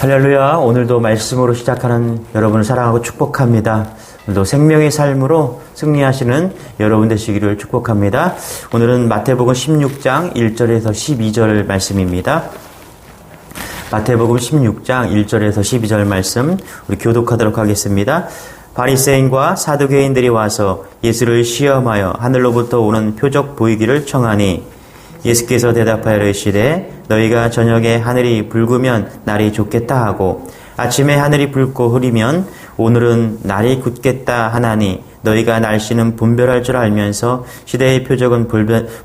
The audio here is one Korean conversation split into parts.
할렐루야. 오늘도 말씀으로 시작하는 여러분을 사랑하고 축복합니다. 오늘도 생명의 삶으로 승리하시는 여러분 되시기를 축복합니다. 오늘은 마태복음 16장 1절에서 12절 말씀입니다. 마태복음 16장 1절에서 12절 말씀 우리 교독하도록 하겠습니다. 바리새인과 사두개인들이 와서 예수를 시험하여 하늘로부터 오는 표적 보이기를 청하니 예수께서 대답하여 이르시되 너희가 저녁에 하늘이 붉으면 날이 좋겠다 하고 아침에 하늘이 붉고 흐리면 오늘은 날이 굳겠다 하나니 너희가 날씨는 분별할 줄 알면서 시대의 표적은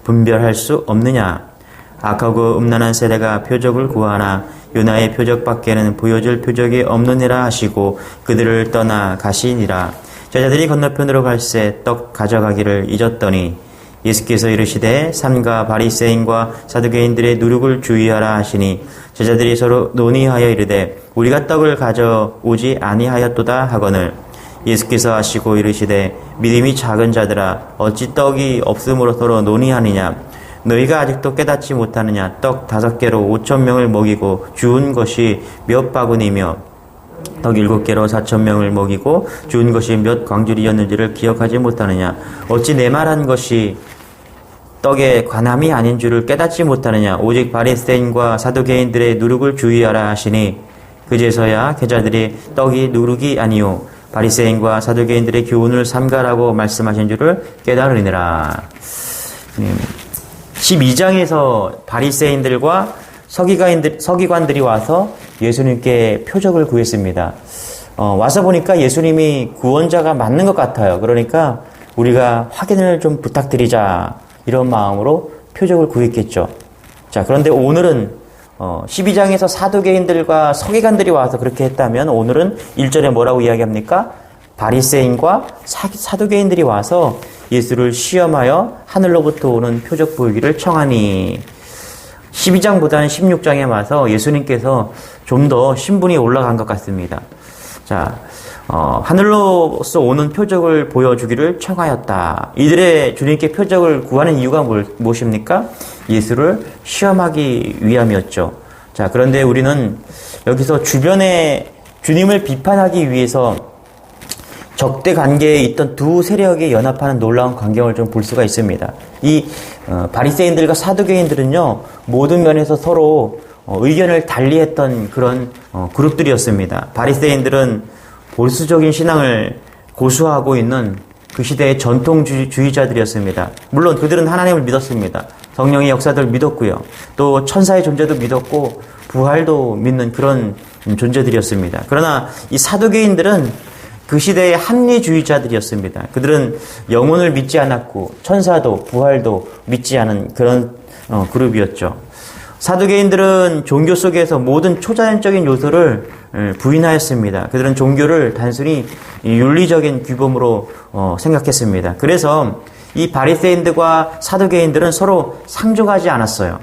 분별 할 수 없느냐? 악하고 음란한 세대가 표적을 구하나 요나의 표적밖에는 보여줄 표적이 없느니라 하시고 그들을 떠나 가시니라. 제자들이 건너편으로 갈새 떡 가져가기를 잊었더니 예수께서 이르시되 삼가 바리새인과 사두개인들의 누룩을 주의하라 하시니 제자들이 서로 논의하여 이르되 우리가 떡을 가져오지 아니하였도다 하거늘. 예수께서 하시고 이르시되 믿음이 작은 자들아 어찌 떡이 없음으로 서로 논의하느냐? 너희가 아직도 깨닫지 못하느냐? 떡 다섯 개로 오천 명을 먹이고 주운 것이 몇 바구니며? 떡 일곱 개로 사천 명을 먹이고 주운 것이 몇 광줄이었는지를 기억하지 못하느냐? 어찌 내 말한 것이 떡에 관함이 아닌 줄을 깨닫지 못하느냐 오직 바리새인과 사두개인들의 누룩을 주의하라 하시니 그제서야 계자들이 떡이 누룩이 아니요 바리새인과 사두개인들의 교훈을 삼가라고 말씀하신 줄을 깨달으니라. 12장에서 음, 바리새인들과 서기관들, 서기관들이 와서 예수님께 표적을 구했습니다. 어, 와서 보니까 예수님이 구원자가 맞는 것 같아요. 그러니까 우리가 확인을 좀 부탁드리자. 이런 마음으로 표적을 구했겠죠. 자, 그런데 오늘은 어, 12장에서 사도개인들과 서기관들이 와서 그렇게 했다면 오늘은 1절에 뭐라고 이야기합니까? 바리새인과 사도개인들이 와서 예수를 시험하여 하늘로부터 오는 표적 보이기를 청하니 12장보다는 16장에 와서 예수님께서 좀 더 신분이 올라간 것 같습니다. 자, 어, 하늘로서 오는 표적을 보여주기를 청하였다. 이들의 주님께 표적을 구하는 이유가 뭘, 무엇입니까? 예수를 시험하기 위함이었죠. 자, 그런데 우리는 여기서 주변에 주님을 비판하기 위해서 적대 관계에 있던 두 세력이 연합하는 놀라운 광경을 좀 볼 수가 있습니다. 이 어, 바리새인들과 사두개인들은요 모든 면에서 서로 어, 의견을 달리했던 그런 어, 그룹들이었습니다. 바리새인들은 보수적인 신앙을 고수하고 있는 그 시대의 전통주의자들이었습니다. 물론 그들은 하나님을 믿었습니다. 성령의 역사들 믿었고요. 또 천사의 존재도 믿었고 부활도 믿는 그런 존재들이었습니다. 그러나 이 사도계인들은 그 시대의 합리주의자들이었습니다. 그들은 영혼을 믿지 않았고 천사도 부활도 믿지 않은 그런 어, 그룹이었죠. 사두개인들은 종교 속에서 모든 초자연적인 요소를 예, 부인하였습니다. 그들은 종교를 단순히 윤리적인 규범으로 어, 생각했습니다. 그래서 이 바리새인들과 사두개인들은 서로 상종하지 않았어요.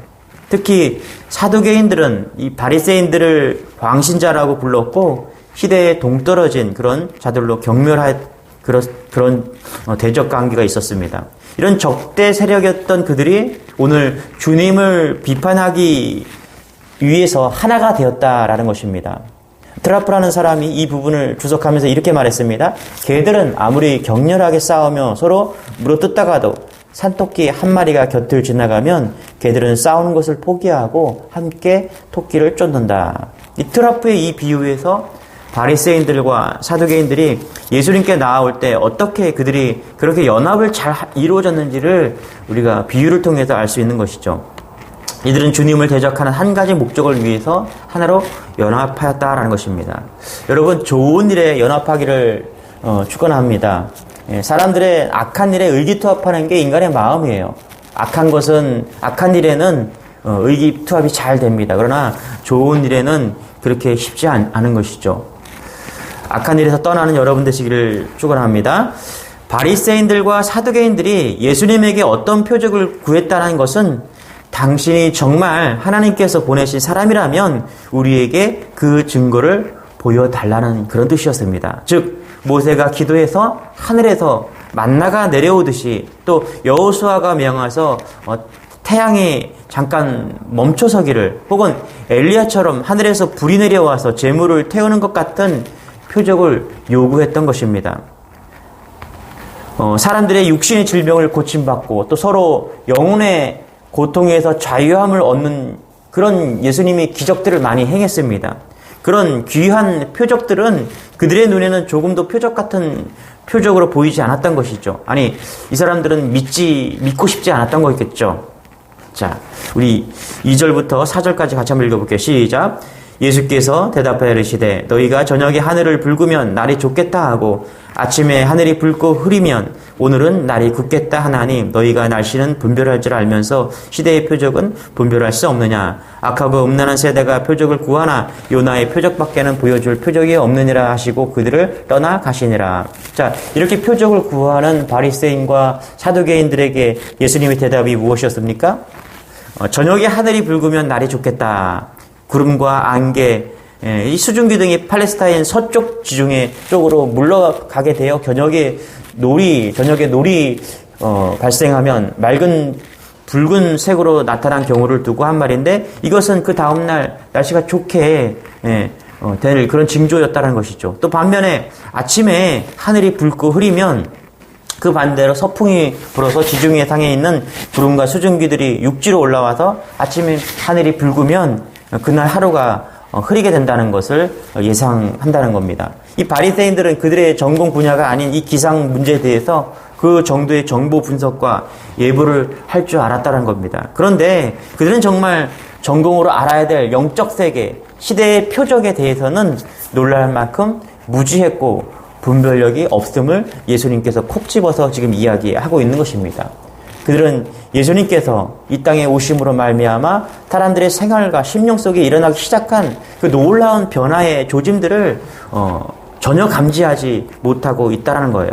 특히 사두개인들은 이 바리새인들을 광신자라고 불렀고 시대에 동떨어진 그런 자들로 경멸할 그런 그런 어, 대적 관계가 있었습니다. 이런 적대 세력이었던 그들이 오늘 주님을 비판하기 위해서 하나가 되었다라는 것입니다. 트라프라는 사람이 이 부분을 주석하면서 이렇게 말했습니다. 개들은 아무리 격렬하게 싸우며 서로 물어뜯다가도 산토끼 한 마리가 곁을 지나가면 개들은 싸우는 것을 포기하고 함께 토끼를 쫓는다. 이 트라프의 이 비유에서 바리새인들과 사두개인들이 예수님께 나아올 때 어떻게 그들이 그렇게 연합을 잘 이루어졌는지를 우리가 비유를 통해서 알 수 있는 것이죠. 이들은 주님을 대적하는 한 가지 목적을 위해서 하나로 연합하였다라는 것입니다. 여러분 좋은 일에 연합하기를 어, 축원합니다. 예, 사람들의 악한 일에 의기투합하는 게 인간의 마음이에요. 악한 것은 악한 일에는 어, 의기투합이 잘 됩니다. 그러나 좋은 일에는 그렇게 쉽지 않, 않은 것이죠. 악한 일에서 떠나는 여러분 되시기를 축원합니다. 바리새인들과 사두개인들이 예수님에게 어떤 표적을 구했다는 것은 당신이 정말 하나님께서 보내신 사람이라면 우리에게 그 증거를 보여달라는 그런 뜻이었습니다. 즉 모세가 기도해서 하늘에서 만나가 내려오듯이 또 여호수아가 명하서 어, 태양이 잠깐 멈춰서기를 혹은 엘리야처럼 하늘에서 불이 내려와서 재물을 태우는 것 같은 표적을 요구했던 것입니다. 어, 사람들의 육신의 질병을 고침받고 또 서로 영혼의 고통에서 자유함을 얻는 그런 예수님이 기적들을 많이 행했습니다. 그런 귀한 표적들은 그들의 눈에는 조금도 표적 같은 표적으로 보이지 않았던 것이죠. 아니, 이 사람들은 믿지, 믿고 싶지 않았던 거겠죠. 자, 우리 2절부터 4절까지 같이 한번 읽어볼게요. 시작. 예수께서 대답하여 이르시되 너희가 저녁에 하늘을 붉으면 날이 좋겠다 하고 아침에 하늘이 붉고 흐리면 오늘은 날이 굳겠다 하나님 너희가 날씨는 분별할 줄 알면서 시대의 표적은 분별할 수 없느냐? 악하고 음란한 세대가 표적을 구하나 요나의 표적밖에는 보여줄 표적이 없느니라 하시고 그들을 떠나 가시니라. 자 이렇게 표적을 구하는 바리새인과 사두개인들에게 예수님의 대답이 무엇이었습니까? 어, 저녁에 하늘이 붉으면 날이 좋겠다. 구름과 안개, 예, 이 수증기 등이 팔레스타인 서쪽 지중해 쪽으로 물러가게 되어 저녁에 놀이, 저녁에 놀이 어, 발생하면 맑은 붉은 색으로 나타난 경우를 두고 한 말인데 이것은 그 다음날 날씨가 좋게 예, 어, 될 그런 징조였다는 것이죠. 또 반면에 아침에 하늘이 붉고 흐리면 그 반대로 서풍이 불어서 지중해 상에 있는 구름과 수증기들이 육지로 올라와서 아침에 하늘이 붉으면 그날 하루가 어, 흐리게 된다는 것을 예상한다는 겁니다. 이 바리새인들은 그들의 전공 분야가 아닌 이 기상 문제에 대해서 그 정도의 정보 분석과 예보를 할 줄 알았다는 겁니다. 그런데 그들은 정말 전공으로 알아야 될 영적 세계, 시대의 표적에 대해서는 놀랄 만큼 무지했고 분별력이 없음을 예수님께서 콕 집어서 지금 이야기하고 있는 것입니다. 그들은 예수님께서 이 땅에 오심으로 말미암아 사람들의 생활과 심령 속에 일어나기 시작한 그 놀라운 변화의 조짐들을 어, 전혀 감지하지 못하고 있다라는 거예요.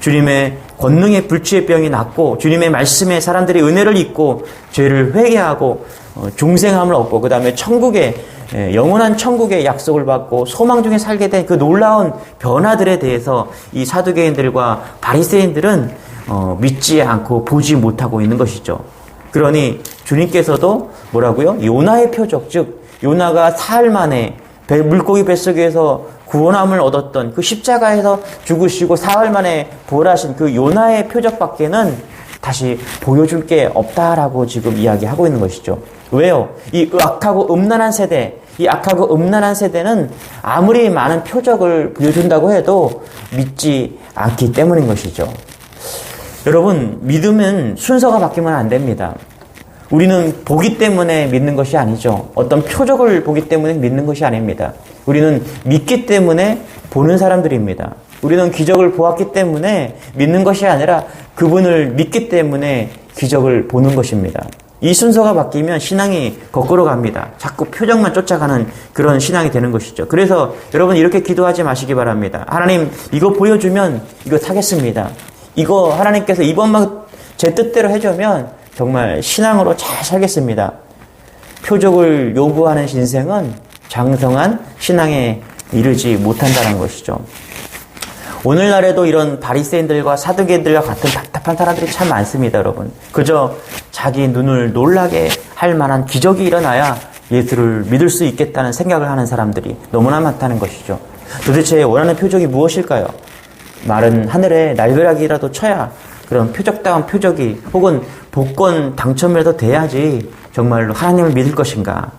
주님의 권능의 불치의 병이 낫고 주님의 말씀에 사람들이 은혜를 잊고 죄를 회개하고 어, 중생함을 얻고 그 다음에 천국의 예, 영원한 천국의 약속을 받고 소망 중에 살게 된 그 놀라운 변화들에 대해서 이 사두개인들과 바리새인들은 어, 믿지 않고 보지 못하고 있는 것이죠. 그러니 주님께서도 뭐라고요? 요나의 표적, 즉 요나가 사흘 만에 배, 물고기 뱃속에서 구원함을 얻었던 그 십자가에서 죽으시고 사흘 만에 부활하신 그 요나의 표적밖에는 다시 보여줄 게 없다라고 지금 이야기하고 있는 것이죠. 왜요? 이 악하고 음란한 세대, 이 악하고 음란한 세대는 아무리 많은 표적을 보여준다고 해도 믿지 않기 때문인 것이죠. 여러분, 믿음은 순서가 바뀌면 안 됩니다. 우리는 보기 때문에 믿는 것이 아니죠. 어떤 표적을 보기 때문에 믿는 것이 아닙니다. 우리는 믿기 때문에 보는 사람들입니다. 우리는 기적을 보았기 때문에 믿는 것이 아니라 그분을 믿기 때문에 기적을 보는 것입니다. 이 순서가 바뀌면 신앙이 거꾸로 갑니다. 자꾸 표정만 쫓아가는 그런 신앙이 되는 것이죠. 그래서 여러분 이렇게 기도하지 마시기 바랍니다. 하나님 이거 보여주면 이거 사겠습니다. 이거 하나님께서 이번만 제 뜻대로 해주면 정말 신앙으로 잘 살겠습니다. 표적을 요구하는 신생은 장성한 신앙에 이르지 못한다는 것이죠. 오늘날에도 이런 바리새인들과 사두개들과 같은 답답한 사람들이 참 많습니다, 여러분. 그저 자기 눈을 놀라게 할 만한 기적이 일어나야 예수를 믿을 수 있겠다는 생각을 하는 사람들이 너무나 많다는 것이죠. 도대체 원하는 표적이 무엇일까요? 마른 하늘에 날벼락이라도 쳐야 그런 표적다운 표적이 혹은 복권 당첨이라도 돼야지 정말로 하나님을 믿을 것인가.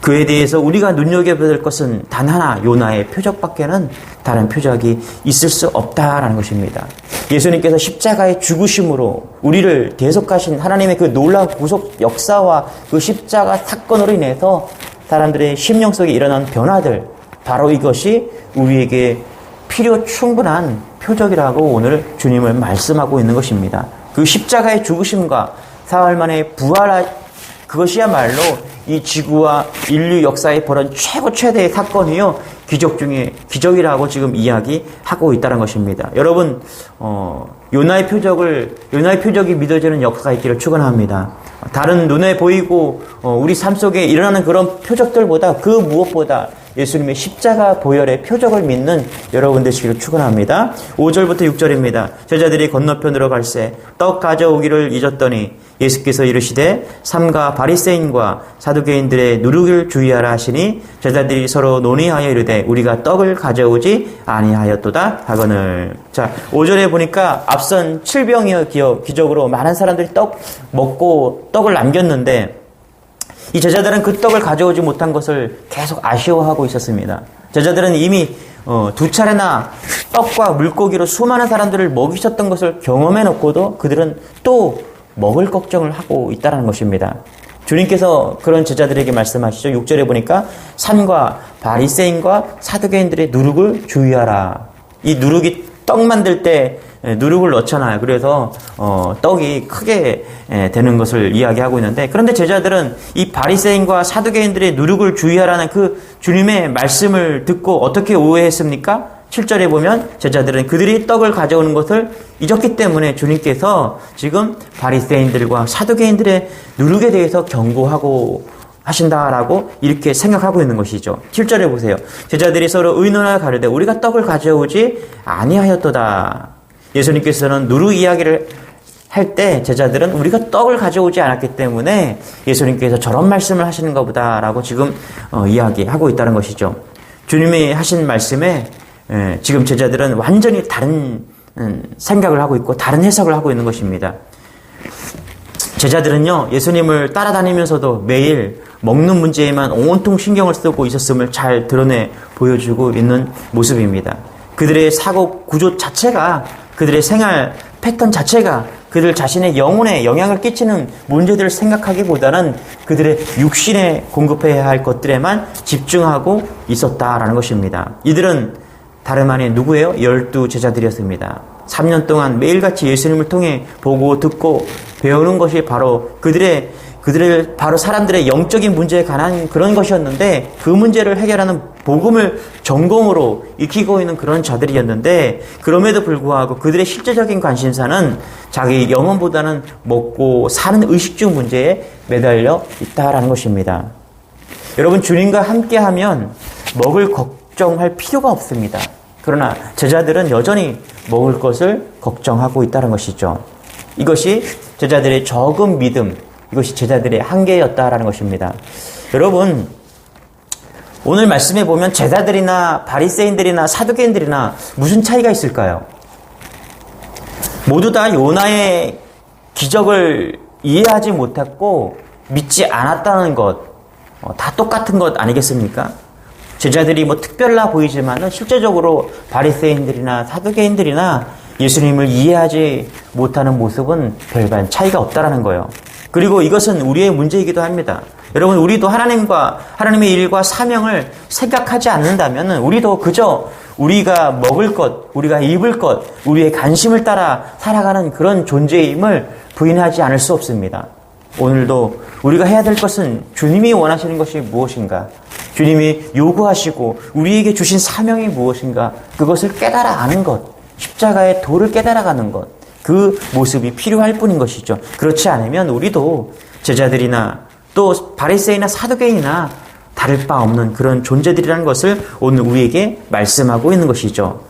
그에 대해서 우리가 눈여겨봐야 될 것은 단 하나 요나의 표적밖에는 다른 표적이 있을 수 없다라는 것입니다. 예수님께서 십자가의 죽으심으로 우리를 계속하신 하나님의 그 놀라운 구속 역사와 그 십자가 사건으로 인해서 사람들의 심령 속에 일어난 변화들 바로 이것이 우리에게 필요 충분한 표적이라고 오늘 주님을 말씀하고 있는 것입니다. 그 십자가의 죽으심과 사흘 만에 부활 그것이야말로 이 지구와 인류 역사에 벌어진 최고 최대의 사건이요 기적 중에 기적이라고 지금 이야기하고 있다는 것입니다. 여러분 어, 요나의 표적을 요나의 표적이 믿어지는 역사가 있기를 축원합니다. 다른 눈에 보이고 어, 우리 삶 속에 일어나는 그런 표적들보다 그 무엇보다 예수님의 십자가 보혈의 표적을 믿는 여러분 되시기를 축원합니다. 5절부터 6절입니다. 제자들이 건너편으로 갈새 떡 가져오기를 잊었더니 예수께서 이르시되 삼가 바리새인과 사두개인들의 누룩을 주의하라 하시니 제자들이 서로 논의하여 이르되 우리가 떡을 가져오지 아니하였도다 하거늘 자 5절에 보니까 앞선 칠병이어 기적으로 많은 사람들이 떡 먹고 떡을 남겼는데 이 제자들은 그 떡을 가져오지 못한 것을 계속 아쉬워하고 있었습니다. 제자들은 이미 어, 두 차례나 떡과 물고기로 수많은 사람들을 먹이셨던 것을 경험해 놓고도 그들은 또 먹을 걱정을 하고 있다는 것입니다. 주님께서 그런 제자들에게 말씀하시죠. 6절에 보니까 산과 바리새인과 사두개인들의 누룩을 주의하라. 이 누룩이 떡 만들 때 누룩을 넣잖아요. 그래서 어, 떡이 크게 되는 것을 이야기하고 있는데 그런데 제자들은 이 바리새인과 사두개인들의 누룩을 주의하라는 그 주님의 말씀을 듣고 어떻게 오해했습니까? 7절에 보면 제자들은 그들이 떡을 가져오는 것을 잊었기 때문에 주님께서 지금 바리새인들과 사두개인들의 누룩에 대해서 경고하고 하신다라고 이렇게 생각하고 있는 것이죠. 7절에 보세요. 제자들이 서로 의논하여 가르되 우리가 떡을 가져오지 아니하였도다. 예수님께서는 누룩 이야기를 할 때 제자들은 우리가 떡을 가져오지 않았기 때문에 예수님께서 저런 말씀을 하시는 것보다라고 지금 어, 이야기하고 있다는 것이죠. 주님이 하신 말씀에 예, 지금 제자들은 완전히 다른 음, 생각을 하고 있고 다른 해석을 하고 있는 것입니다. 제자들은요, 예수님을 따라다니면서도 매일 먹는 문제에만 온통 신경을 쓰고 있었음을 잘 드러내 보여주고 있는 모습입니다. 그들의 사고 구조 자체가 그들의 생활 패턴 자체가 그들 자신의 영혼에 영향을 끼치는 문제들을 생각하기보다는 그들의 육신에 공급해야 할 것들에만 집중하고 있었다라는 것입니다. 이들은 다름 아닌 누구예요? 열두 제자들이었습니다. 3년 동안 매일같이 예수님을 통해 보고 듣고 배우는 것이 바로 그들의 그들의 바로 사람들의 영적인 문제에 관한 그런 것이었는데 그 문제를 해결하는 복음을 전공으로 익히고 있는 그런 자들이었는데 그럼에도 불구하고 그들의 실제적인 관심사는 자기 영혼보다는 먹고 사는 의식주 문제에 매달려 있다라는 것입니다. 여러분 주님과 함께하면 먹을 걱정할 필요가 없습니다. 그러나 제자들은 여전히 먹을 것을 걱정하고 있다는 것이죠. 이것이 제자들의 적은 믿음, 이것이 제자들의 한계였다라는 것입니다. 여러분, 오늘 말씀에 보면 제자들이나 바리새인들이나 사두개인들이나 무슨 차이가 있을까요? 모두 다 요나의 기적을 이해하지 못했고 믿지 않았다는 것, 어, 다 똑같은 것 아니겠습니까? 제자들이 뭐 특별나 보이지만은 실제적으로 바리새인들이나 사두개인들이나 예수님을 이해하지 못하는 모습은 별반 차이가 없다라는 거예요. 그리고 이것은 우리의 문제이기도 합니다. 여러분, 우리도 하나님과 하나님의 일과 사명을 생각하지 않는다면 우리도 그저 우리가 먹을 것, 우리가 입을 것, 우리의 관심을 따라 살아가는 그런 존재임을 부인하지 않을 수 없습니다. 오늘도 우리가 해야 될 것은 주님이 원하시는 것이 무엇인가? 주님이 요구하시고 우리에게 주신 사명이 무엇인가? 그것을 깨달아 아는 것. 십자가의 도를 깨달아가는 것. 그 모습이 필요할 뿐인 것이죠. 그렇지 않으면 우리도 제자들이나 또 바리새이나 사두개인이나 다를 바 없는 그런 존재들이라는 것을 오늘 우리에게 말씀하고 있는 것이죠.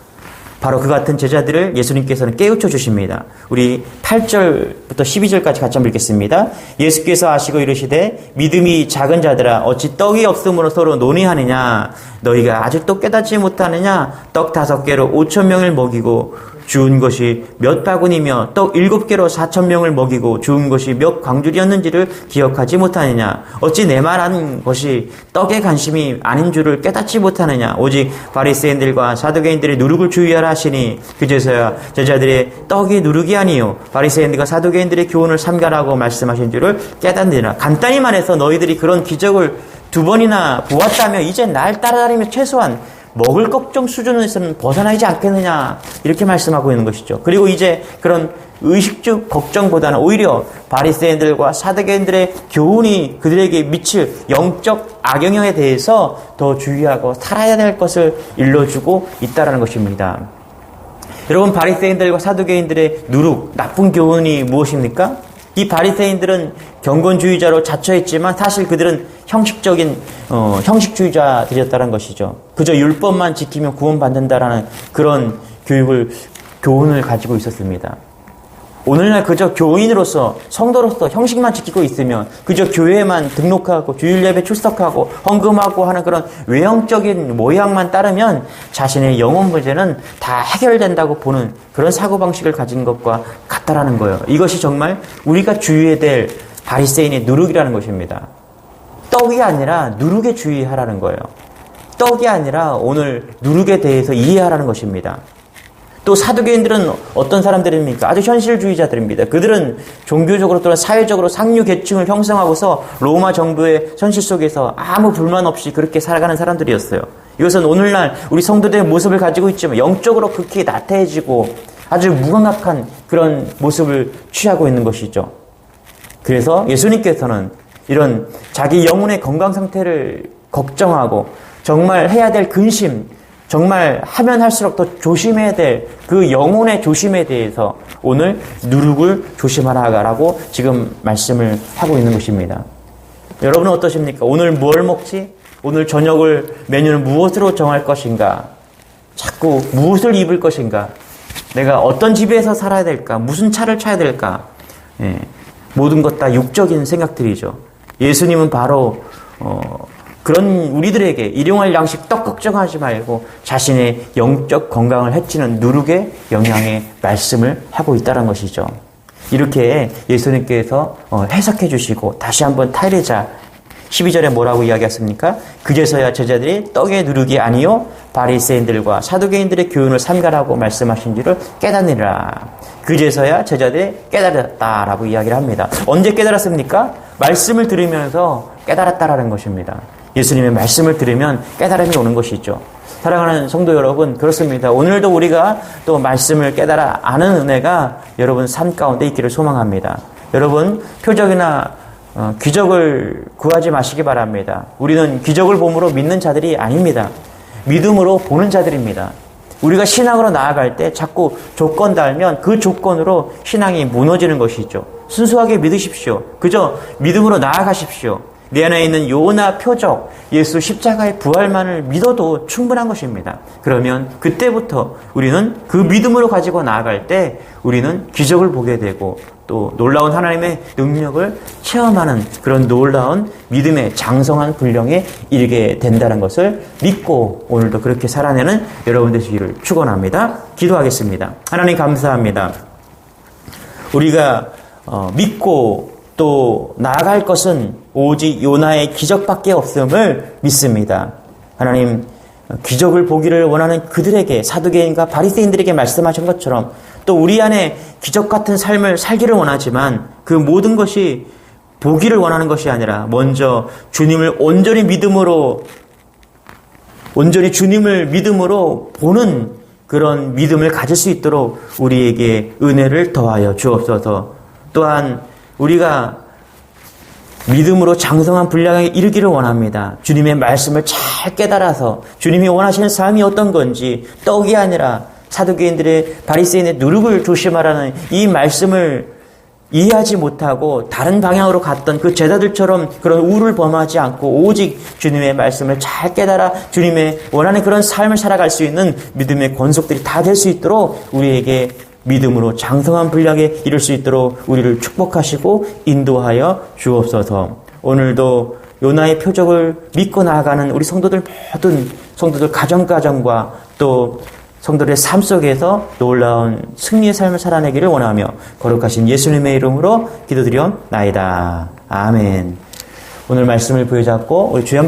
바로 그 같은 제자들을 예수님께서는 깨우쳐 주십니다. 우리 8절부터 12절까지 같이 한번 읽겠습니다. 예수께서 아시고 이르시되 믿음이 작은 자들아 어찌 떡이 없음으로 서로 논의하느냐 너희가 아직도 깨닫지 못하느냐 떡 다섯 개로 오천 명을 먹이고 주운 것이 몇 바구니며 떡 일곱 개로 사천 명을 먹이고 주운 것이 몇 광줄이었는지를 기억하지 못하느냐? 어찌 내 말하는 것이 떡에 관심이 아닌 줄을 깨닫지 못하느냐? 오직 바리새인들과 사두개인들의 누룩을 주의하라 하시니 그제서야 제자들의 떡이 누룩이 아니요 바리새인들과 사두개인들의 교훈을 삼가라고 말씀하신 줄을 깨닫느니라. 간단히 말해서 너희들이 그런 기적을 두 번이나 보았다며 이제 날 따라다니며 최소한 먹을 걱정 수준에서는 벗어나지 않겠느냐 이렇게 말씀하고 있는 것이죠. 그리고 이제 그런 의식주 걱정보다는 오히려 바리새인들과 사두개인들의 교훈이 그들에게 미칠 영적 악영향에 대해서 더 주의하고 살아야 될 것을 일러주고 있다라는 것입니다. 여러분 바리새인들과 사두개인들의 누룩 나쁜 교훈이 무엇입니까? 이 바리새인들은 경건주의자로 자처했지만 사실 그들은 형식적인 어, 형식주의자들이었다는 것이죠. 그저 율법만 지키면 구원받는다라는 그런 교육을 교훈을 가지고 있었습니다. 오늘날 그저 교인으로서 성도로서 형식만 지키고 있으면 그저 교회만 등록하고 주일 예배 출석하고 헌금하고 하는 그런 외형적인 모양만 따르면 자신의 영혼 문제는 다 해결된다고 보는 그런 사고 방식을 가진 것과 같다라는 거예요. 이것이 정말 우리가 주의해야 될 바리새인의 누룩이라는 것입니다. 떡이 아니라 누룩에 주의하라는 거예요. 떡이 아니라 오늘 누룩에 대해서 이해하라는 것입니다. 또 사두개인들은 어떤 사람들입니까? 아주 현실주의자들입니다. 그들은 종교적으로 또는 사회적으로 상류 계층을 형성하고서 로마 정부의 현실 속에서 아무 불만 없이 그렇게 살아가는 사람들이었어요. 이것은 오늘날 우리 성도들의 모습을 가지고 있지만 영적으로 극히 나태해지고 아주 무감각한 그런 모습을 취하고 있는 것이죠. 그래서 예수님께서는 이런 자기 영혼의 건강 상태를 걱정하고 정말 해야 될 근심, 정말 하면 할수록 더 조심해야 될 그 영혼의 조심에 대해서 오늘 누룩을 조심하라고 지금 말씀을 하고 있는 것입니다. 여러분은 어떠십니까? 오늘 뭘 먹지? 오늘 저녁을 메뉴는 무엇으로 정할 것인가? 자꾸 무엇을 입을 것인가? 내가 어떤 집에서 살아야 될까? 무슨 차를 차야 될까? 예, 모든 것 다 육적인 생각들이죠. 예수님은 바로 어, 그런 우리들에게 일용할 양식 떡 걱정하지 말고 자신의 영적 건강을 해치는 누룩의 영향의 말씀을 하고 있다는 것이죠. 이렇게 예수님께서 어, 해석해 주시고 다시 한번 타이르자 12절에 뭐라고 이야기했습니까? 그제서야 제자들이 떡의 누룩이 아니요 바리새인들과 사두개인들의 교훈을 삼가라고 말씀하신 줄을 깨닫느니라. 그제서야 제자들이 깨달았다라고 이야기를 합니다. 언제 깨달았습니까? 말씀을 들으면서 깨달았다라는 것입니다. 예수님의 말씀을 들으면 깨달음이 오는 것이죠. 사랑하는 성도 여러분, 그렇습니다. 오늘도 우리가 또 말씀을 깨달아 아는 은혜가 여러분 삶 가운데 있기를 소망합니다. 여러분, 표적이나 어, 기적을 구하지 마시기 바랍니다. 우리는 기적을 봄으로 믿는 자들이 아닙니다. 믿음으로 보는 자들입니다. 우리가 신앙으로 나아갈 때 자꾸 조건 달면 그 조건으로 신앙이 무너지는 것이죠. 순수하게 믿으십시오. 그저 믿음으로 나아가십시오. 내 안에 있는 요나 표적, 예수 십자가의 부활만을 믿어도 충분한 것입니다. 그러면 그때부터 우리는 그 믿음으로 가지고 나아갈 때 우리는 기적을 보게 되고 또 놀라운 하나님의 능력을 체험하는 그런 놀라운 믿음의 장성한 분량에 이르게 된다는 것을 믿고 오늘도 그렇게 살아내는 여러분 되시기를 축원합니다. 기도하겠습니다. 하나님 감사합니다. 우리가 어, 믿고 또 나아갈 것은 오직 요나의 기적밖에 없음을 믿습니다. 하나님 기적을 보기를 원하는 그들에게 사두개인과 바리새인들에게 말씀하신 것처럼 또 우리 안에 기적 같은 삶을 살기를 원하지만 그 모든 것이 보기를 원하는 것이 아니라 먼저 주님을 온전히 믿음으로 온전히 주님을 믿음으로 보는 그런 믿음을 가질 수 있도록 우리에게 은혜를 더하여 주옵소서. 또한 우리가 믿음으로 장성한 분량에 이르기를 원합니다. 주님의 말씀을 잘 깨달아서 주님이 원하시는 삶이 어떤 건지 떡이 아니라 사두개인들의 바리새인의 누룩을 조심하라는 이 말씀을 이해하지 못하고 다른 방향으로 갔던 그 제자들처럼 그런 우를 범하지 않고 오직 주님의 말씀을 잘 깨달아 주님의 원하는 그런 삶을 살아갈 수 있는 믿음의 권속들이 다 될 수 있도록 우리에게 믿음으로 장성한 분량에 이룰 수 있도록 우리를 축복하시고 인도하여 주옵소서. 오늘도 요나의 표적을 믿고 나아가는 우리 성도들 모든 성도들 가정가정과 또 성도들의 삶 속에서 놀라운 승리의 삶을 살아내기를 원하며 거룩하신 예수님의 이름으로 기도드려 나이다. 아멘. 오늘 말씀을 부여잡고 우리 주영